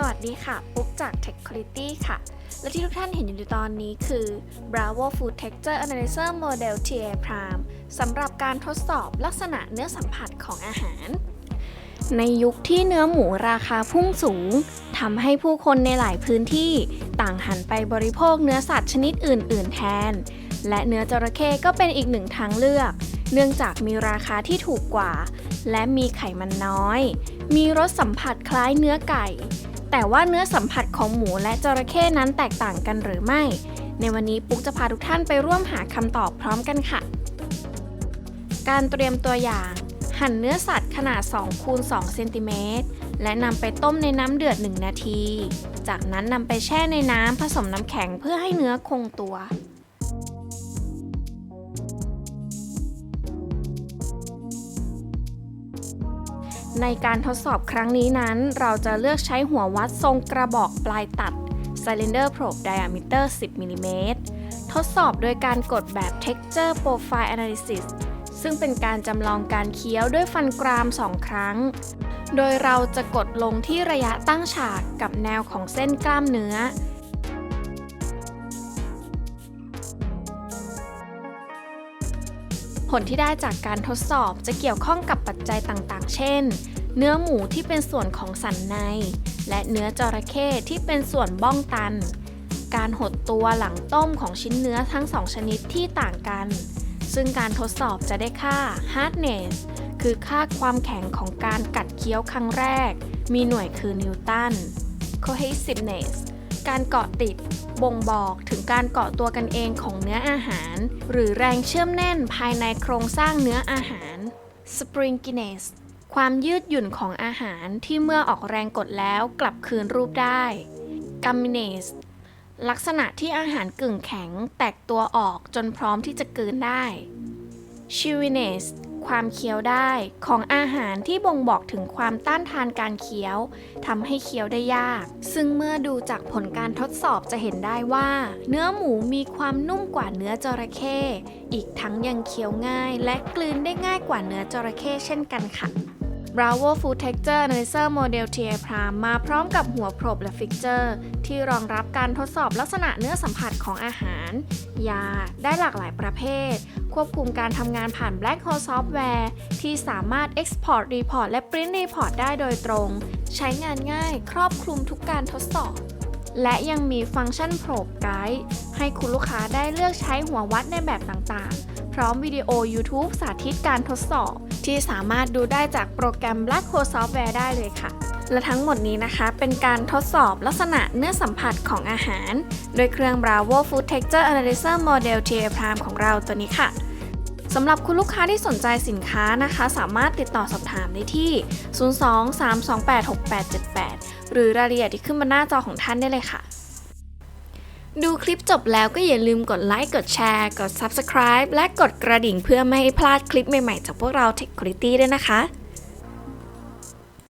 สวัสดีค่ะ ปุ๊กจาก Tech Quality ค่ะ และที่ทุกท่านเห็นอยู่ในตอนนี้คือ Bravo Food Texture Analyzer Model TA Prime สำหรับการทดสอบลักษณะเนื้อสัมผัสของอาหาร ในยุคที่เนื้อหมูราคาพุ่งสูงทำให้ผู้คนในหลายพื้นที่ต่างหันไปบริโภคเนื้อสัตว์ชนิดอื่น ๆ แทน และเนื้อจระเข้ก็เป็นอีกหนึ่งทางเลือก เนื่องจากมีราคาที่ถูกกว่า และมีไขมันน้อย มีรสสัมผัสคล้ายเนื้อไก่ แต่ว่าเนื้อสัมผัสของหมูและจระเข้นั้นแตกต่างกันหรือไม่ ในวันนี้ปุ๊กจะพาทุกท่านไปร่วมหาคำตอบพร้อมกันค่ะ การเตรียมตัวอย่าง หั่นเนื้อสัตว์ขนาด2คูณ2เซนติเมตรและนำไปต้มในน้ำเดือด 1 นาที จากนั้นนำไปแช่ในน้ำผสมน้ำแข็งเพื่อให้เนื้อคงตัว ในการทดสอบครั้งนี้นั้น เราจะเลือกใช้หัววัดทรงกระบอกปลายตัด Cylinder Probe Diameter 10 มิลลิเมตรทดสอบโดยการกดแบบ Texture Profile Analysis ซึ่งเป็นการจำลองการเคี้ยวด้วยฟันกราม 2 ครั้ง โดยเราจะกดลงที่ระยะตั้งฉากกับแนวของเส้นกล้ามเนื้อ ผลที่ได้จากการทดสอบจะเกี่ยวข้องกับปัจจัยต่างๆ เช่น เนื้อหมูที่เป็นส่วนของสันใน และเนื้อจระเข้ที่เป็นส่วนบ้องตัน การหดตัวหลังต้มของชิ้นเนื้อทั้งสองชนิดที่ต่างกัน ซึ่งการทดสอบจะได้ค่า hardness คือค่าความแข็งของการกัดเคี้ยวครั้งแรก มีหน่วยคือนิวตัน cohesiveness การเกาะติด บ่งบอกถึงการเกาะตัวกันเองของเนื้ออาหาร หรือแรงเชื่อมแน่นภายในโครงสร้างเนื้ออาหาร springiness ความยืดหยุ่นของอาหารที่เมื่อออกแรงกดแล้วกลับคืนรูปได้ gumminess ลักษณะที่อาหารกึ่งแข็งแตกตัวออกจนพร้อมที่จะกลืนได้ chewiness ความเคี้ยวได้ของอาหารที่บ่งบอกถึงความต้านทานการเคี้ยวทำให้เคี้ยวได้ยาก ซึ่งเมื่อดูจากผลการทดสอบจะเห็นได้ว่า เนื้อหมูมีความนุ่มกว่าเนื้อจระเข้อีกทั้งยังเคี้ยวง่าย และกลืนได้ง่ายกว่าเนื้อจระเข้เช่นกันค่ะ Bravo Food Texture Analyzer Model TA Prime มาพร้อมกับหัวโปรบและฟิกเจอร์ ที่รองรับการทดสอบลักษณะเนื้อสัมผัสของอาหาร ยา ได้หลากหลายประเภท ควบคุมการทำงานผ่าน Black Hole Software ที่สามารถ Export Report และ Print Report ได้โดยตรง ใช้งานง่ายครอบคลุมทุกการทดสอบ และยังมีฟังก์ชัน Probe Guide ให้คุณลูกค้าได้เลือกใช้หัววัดในแบบต่างๆ พร้อมวิดีโอ YouTube สาธิตการทดสอบ ที่สามารถดูได้จากโปรแกรม Black Hole Software ได้เลยค่ะ และทั้งหมดนี้นะคะเป็นการทดสอบลักษณะเนื้อสัมผัสของอาหาร โดยเครื่อง Bravo Food Texture Analyzer Model TA Prime ของเราตัวนี้ค่ะสำหรับคุณลูกค้าที่สนใจสินค้านะคะ สามารถติดต่อสอบถามได้ที่ 02-328-6878 หรือรายละเอียดที่ขึ้นบนหน้าจอของท่านได้เลยค่ะ ดูคลิปจบแล้วก็อย่าลืมกดไลค์ กดแชร์ กด Subscribe และกดกระดิ่งเพื่อไม่ให้พลาดคลิปใหม่ๆ จากพวกเรา Tech Quality ด้วยนะคะ